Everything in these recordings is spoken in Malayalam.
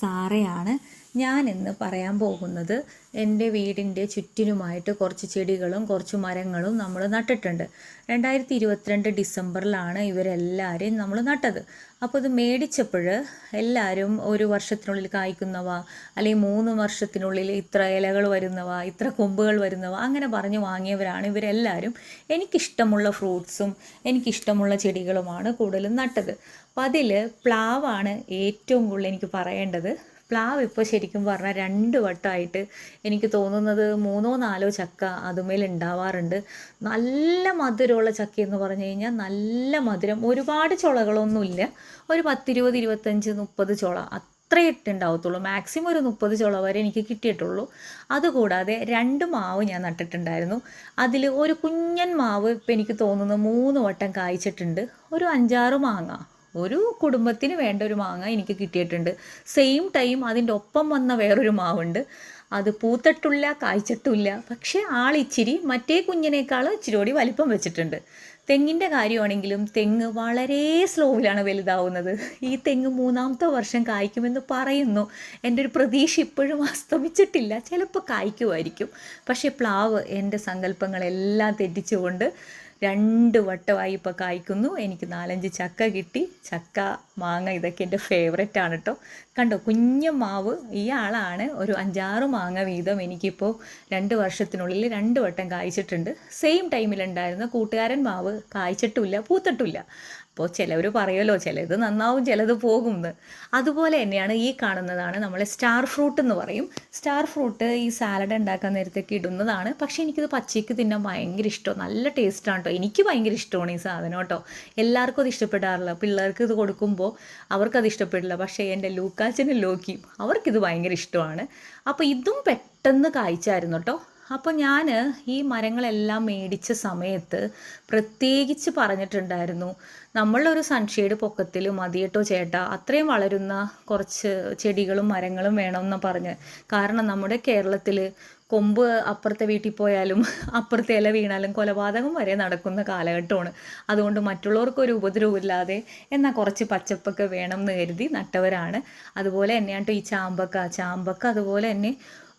സാറയാണ് ഞാൻ ഇന്ന് പറയാൻ പോകുന്നത് എന്റെ വീടിന്റെ ചുറ്റിനുമായിട്ട് കുറച്ച് ചെടികളും കുറച്ച് മരങ്ങളും നമ്മൾ നട്ടിട്ടുണ്ട്. രണ്ടായിരത്തി ഇരുപത്തിരണ്ട് ഡിസംബറിലാണ് ഇവരെല്ലാവരെയും നമ്മൾ നട്ടത്. അപ്പോൾ ഇത് മേടിച്ചപ്പോൾ എല്ലാവരും ഒരു വർഷത്തിനുള്ളിൽ കായ്ക്കുന്നവ അല്ലെങ്കിൽ മൂന്ന് വർഷത്തിനുള്ളിൽ ഇത്ര ഇലകൾ വരുന്നവ ഇത്ര കൊമ്പുകൾ വരുന്നവ അങ്ങനെ പറഞ്ഞ് വാങ്ങിയവരാണ് ഇവരെല്ലാവരും. എനിക്കിഷ്ടമുള്ള ഫ്രൂട്ട്സും എനിക്കിഷ്ടമുള്ള ചെടികളുമാണ് കൂടുതലും നട്ടത്. അപ്പോൾ അതിൽ പ്ലാവാണ് ഏറ്റവും കൂടുതൽ എനിക്ക് പറയേണ്ടത്. പ്ലാവ് ഇപ്പോൾ ശരിക്കും പറഞ്ഞാൽ രണ്ട് വട്ടമായിട്ട് എനിക്ക് തോന്നുന്നത് മൂന്നോ നാലോ ചക്ക അതുമേൽ ഉണ്ടാവാറുണ്ട് നല്ല മധുരമുള്ള ചക്ക എന്ന് പറഞ്ഞു കഴിഞ്ഞാൽ നല്ല മധുരം. ഒരുപാട് ചുളകളൊന്നുമില്ല. ഒരു പത്തിരുപത് ഇരുപത്തഞ്ച് മുപ്പത് ചുള അത്രയേ ഇട്ടുണ്ടാവത്തുള്ളൂ. മാക്സിമം ഒരു മുപ്പത് ചുള വരെ എനിക്ക് കിട്ടിയിട്ടുള്ളൂ. അതുകൂടാതെ രണ്ട് മാവ് ഞാൻ നട്ടിട്ടുണ്ടായിരുന്നു. അതിൽ ഒരു കുഞ്ഞൻ മാവ് ഇപ്പം എനിക്ക് തോന്നുന്നു മൂന്ന് വട്ടം കായ്ച്ചിട്ടുണ്ട്. ഒരു അഞ്ചാറ് മാങ്ങ. ഒരു കുടുംബത്തിന് വേണ്ട ഒരു മാങ്ങ എനിക്ക് കിട്ടിയിട്ടുണ്ട്. സെയിം ടൈം അതിന്റെ ഒപ്പം വന്ന വേറൊരു മാവുണ്ട്. അത് പൂത്തട്ടില്ല കായ്ച്ചിട്ടില്ല. പക്ഷേ ആളിച്ചിരി മറ്റേ കുഞ്ഞിനേക്കാൾ ഇച്ചിരി വലിപ്പം വെച്ചിട്ടുണ്ട്. തെങ്ങിന്റെ കാര്യമാണെങ്കിലും തെങ്ങ് വളരെ സ്ലോവിലാണ് വലുതാവുന്നത്. ഈ തെങ്ങ് മൂന്നാമത്തെ വർഷം കായ്ക്കുമെന്ന് പറയുന്നു. എന്റെ ഒരു പ്രതീക്ഷ ഇപ്പോഴും അസ്തമിച്ചിട്ടില്ല. ചിലപ്പോൾ കായ്ക്കുമായിരിക്കും. പക്ഷേ പ്ലാവ് എന്റെ സങ്കല്പങ്ങളെല്ലാം തെറ്റിച്ചുകൊണ്ട് രണ്ട് വട്ടമായി ഇപ്പോൾ കായ്ക്കുന്നു. എനിക്ക് നാലഞ്ച് ചക്ക കിട്ടി. ചക്ക മാങ്ങ ഇതൊക്കെ എന്റെ ഫേവറേറ്റ് ആണ് കേട്ടോ കണ്ടോ കുഞ്ഞ മാവ് ഇയാളാണ് ഒരു അഞ്ചാറ് മാങ്ങ വീതം എനിക്കിപ്പോൾ രണ്ട് വർഷത്തിനുള്ളിൽ രണ്ട് വട്ടം കായ്ച്ചിട്ടുണ്ട്. സെയിം ടൈമിലുണ്ടായിരുന്ന കൂട്ടുകാരൻ മാവ് കായ്ച്ചിട്ടില്ല പൂത്തിട്ടില്ല അപ്പോൾ ചിലവർ പറയുമല്ലോ ചിലത് നന്നാവും ചിലത് പോകും എന്ന് അതുപോലെ തന്നെയാണ് ഈ കാണുന്നതാണ് നമ്മൾ സ്റ്റാർ ഫ്രൂട്ട് എന്ന് പറയും. സ്റ്റാർ ഫ്രൂട്ട് ഈ സാലഡ് ഉണ്ടാക്കാൻ നേരത്തേക്ക് ഇടുന്നതാണ്. പക്ഷേ എനിക്കിത് പച്ചയ്ക്ക് തിന്നാൻ ഭയങ്കര ഇഷ്ടമാണ് നല്ല ടേസ്റ്റാണ് കേട്ടോ എനിക്ക് ഭയങ്കര ഇഷ്ടമാണ് ഈ സാധനം കേട്ടോ എല്ലാവർക്കും അത് ഇഷ്ടപ്പെടാറില്ല. പിള്ളേർക്ക് ഇത് കൊടുക്കുമ്പോൾ അവർക്കത് ഇഷ്ടപ്പെടില്ല. പക്ഷേ എന്റെ ലൂക്കാച്ചനും ലോക്കിയും അവർക്കിത് ഭയങ്കര ഇഷ്ടമാണ്. അപ്പോൾ ഇതും പെട്ടെന്ന് കായ്ച്ചായിരുന്നു കേട്ടോ അപ്പോൾ ഞാൻ ഈ മരങ്ങളെല്ലാം മേടിച്ച സമയത്ത് പ്രത്യേകിച്ച് പറഞ്ഞിട്ടുണ്ടായിരുന്നു നമ്മളൊരു സൺഷെയ്ഡ് പൊക്കത്തിൽ മതിയട്ടോ ചേട്ടാ അത്രയും വളരുന്ന കുറച്ച് ചെടികളും മരങ്ങളും വേണമെന്ന് പറഞ്ഞ്. കാരണം നമ്മുടെ കേരളത്തിൽ കൊമ്പ് അപ്പുറത്തെ വീട്ടിൽ പോയാലും അപ്പുറത്തെ ഇല വീണാലും കൊലപാതകം വരെ നടക്കുന്ന കാലഘട്ടമാണ്. അതുകൊണ്ട് മറ്റുള്ളവർക്ക് ഒരു ഉപദ്രവമില്ലാതെ എന്നാൽ കുറച്ച് പച്ചപ്പൊക്കെ വേണം എന്ന് കരുതി നട്ടവരാണ്. അതുപോലെ തന്നെയാണ് ഈ ചാമ്പക്ക. ചാമ്പക്ക അതുപോലെ തന്നെ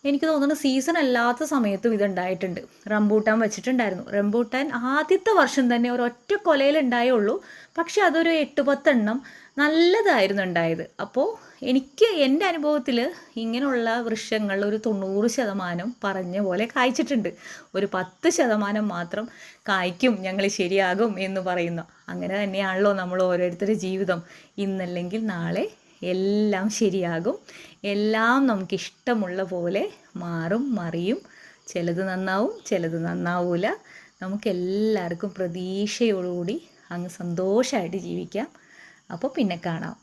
എനിക്ക് തോന്നുന്നു സീസൺ അല്ലാത്ത സമയത്തും ഇതുണ്ടായിട്ടുണ്ട്. റംബൂട്ടാൻ വെച്ചിട്ടുണ്ടായിരുന്നു. റംബൂട്ടാൻ ആദ്യത്തെ വർഷം തന്നെ ഒരൊറ്റ കൊലയിൽ ഉണ്ടായുള്ളൂ. പക്ഷെ അതൊരു എട്ട് പത്തെണ്ണം നല്ലതായിരുന്നു ഉണ്ടായത്. അപ്പോൾ എനിക്ക് എന്റെ അനുഭവത്തിൽ ഇങ്ങനെയുള്ള വൃക്ഷങ്ങൾ ഒരു തൊണ്ണൂറ് ശതമാനം പറഞ്ഞ പോലെ കായ്ച്ചിട്ടുണ്ട്. ഒരു പത്ത് ശതമാനം മാത്രം കായ്ക്കും ഞങ്ങൾ ശരിയാകും എന്ന് പറയുന്നു. അങ്ങനെ തന്നെയാണല്ലോ നമ്മൾ ഓരോരുത്തരുടെ ജീവിതം. ഇന്നല്ലെങ്കിൽ നാളെ എല്ലാം ശരിയാകും. എല്ലാം നമുക്ക് ഇഷ്ടമുള്ള പോലെ മാറും മറിയും. ചിലത് നന്നാവും ചിലത് നന്നാവൂല. നമുക്കെല്ലാവർക്കും പ്രതീക്ഷയോടുകൂടി അങ്ങ് സന്തോഷമായിട്ട് ജീവിക്കാം. അപ്പോൾ പിന്നെ കാണാം.